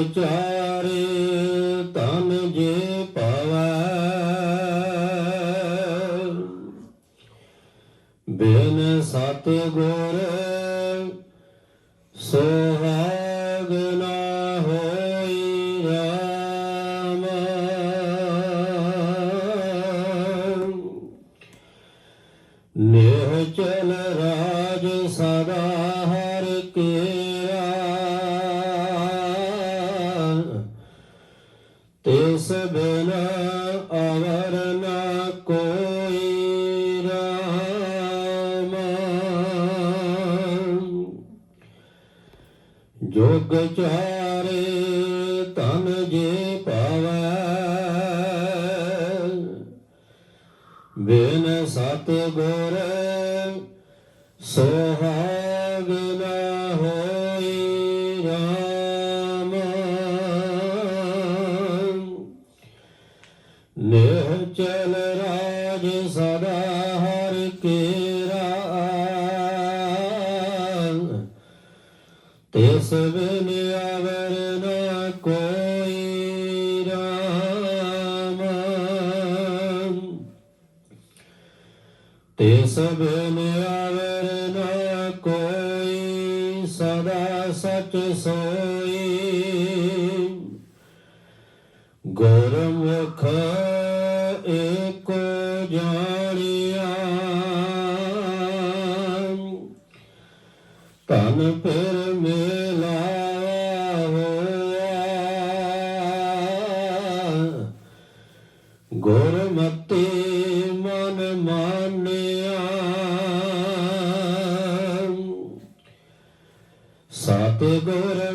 ਵਿਚਾਰੇ ਤਨ ਜੇ ਪਵੈ। ਬਿਨ ਸਤ ਗੁਰ ਸੋਹਾਗ ਨਾ ਹੋਈ ਰਾਮ। ਨਿਹ ਚਲ ਰਾਜ ਸਦਾ ਹਰ ਕੇ ਜੋਗ ਚਾਰ ਤੇ ਸਭ ਨਿਆਵਰ ਨਾ ਕੋਈ ਸਦਾ ਸਚ ਸੋਈ। ਗੁਰਮੁਖ ਏਕੋ ਜਾਣਿਆ। ਤਨ ਪੇ Bogoro.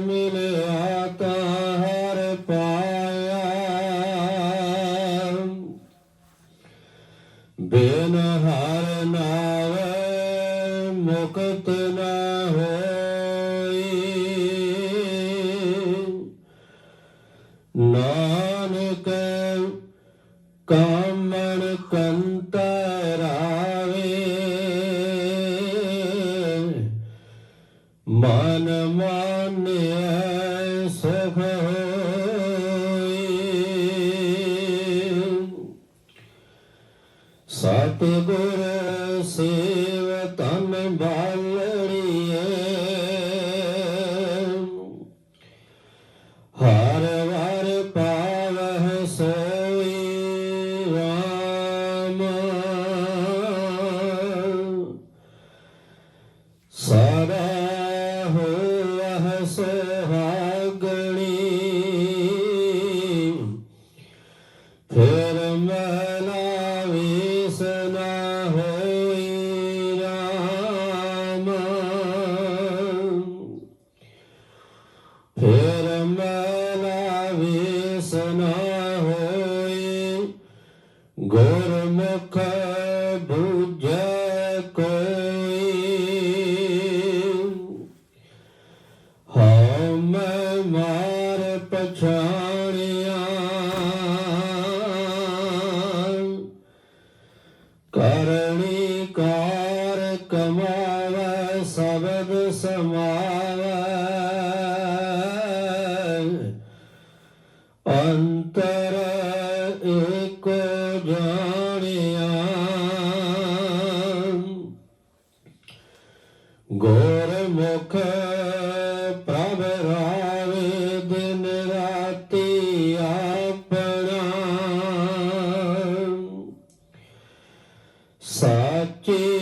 happy. ਮੈਂ ਮਾਰ ਪਛਾਣਿਆ। ਕਰਨੀ ਕਾਰ ਕਮਾਵੇ ਸਬਦ ਸਮਾਵੇ। ਅੰਤਰ Saque.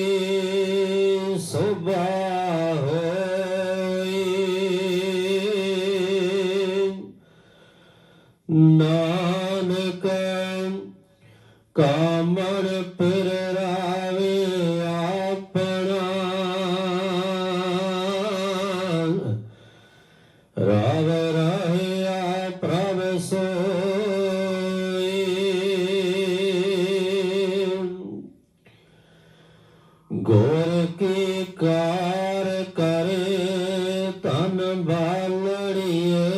ਧਨ ਬਾਲੜੀਏ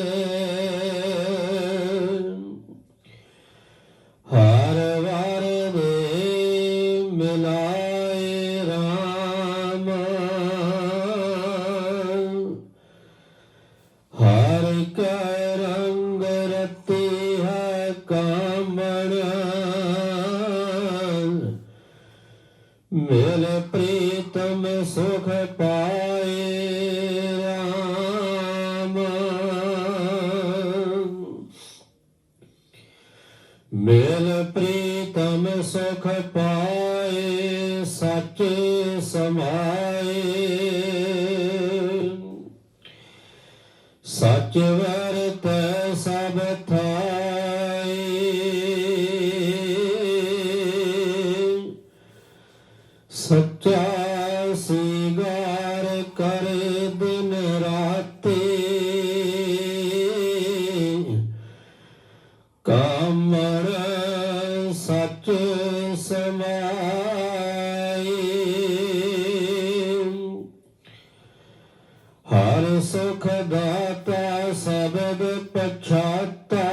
ਹਰ ਵਾਰ ਵੇ ਮਿਲਾਏ ਰਾਮ। ਹਰ ਕੈ ਰੰਗ ਰਤੇ ਸੁਖ ਪਾਏ ਸਚ ਸਮਾਏ। ਸਚ ਵਰਤੈ ਸਭ ਥਾਏ। ਸਚਾ ਸੇ ਹਰ ਸੁਖ ਦਾਤਾ ਸਬਦ ਪਛਾਤਾ।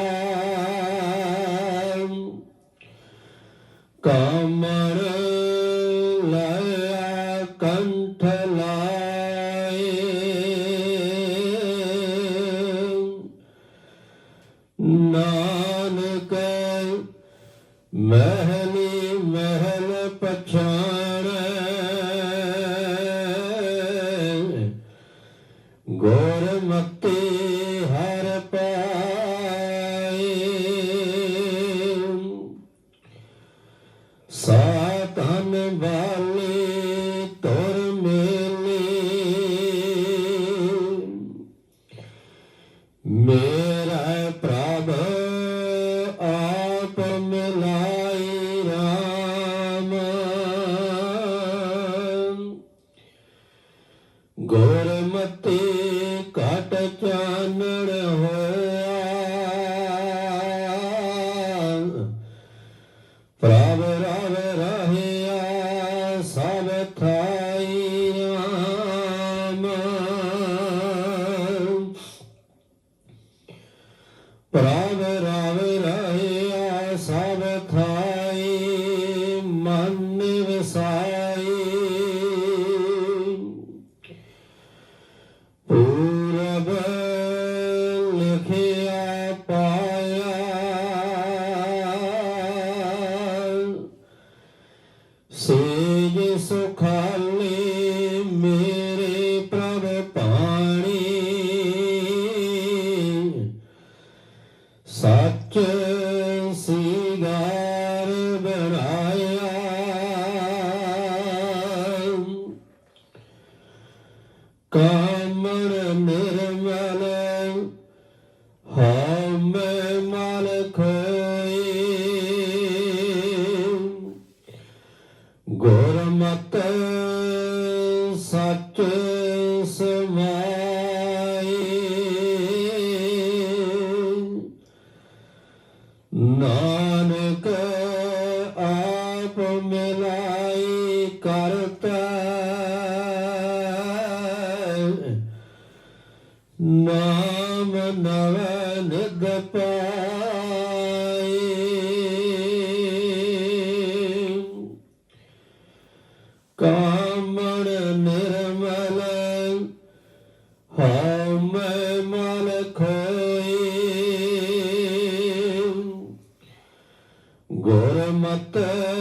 ਕਮਰ ਲਿਆ ਕੰਠ ਲਾਏ। ਨਾਨਕ ਮਹਿ ਗੁਰਮਤਿ ਘਟ ਚਾਨਣ ਹੋਇਆ। ਪ੍ਰਭ ਰਵ ਰਹਿਆ ਸਭ ਥਾਈ ਰਾਮ ਸਿਗਾਰ ਬਣਾਇਆ। ਕਾਮਰ ਨਿਰਮਲ ਹਉਮੈ ਮਲ ਖੋਏ ਗੁਰਮਤਿ ਸੱਚ ਨਵ ਨਿਦ ਪਾਈ ਕਾਮਣ ਨਿਰਮਲ ਹਉਮੈ ਮਲ ਖੋਈ ਗੁਰਮਤਿ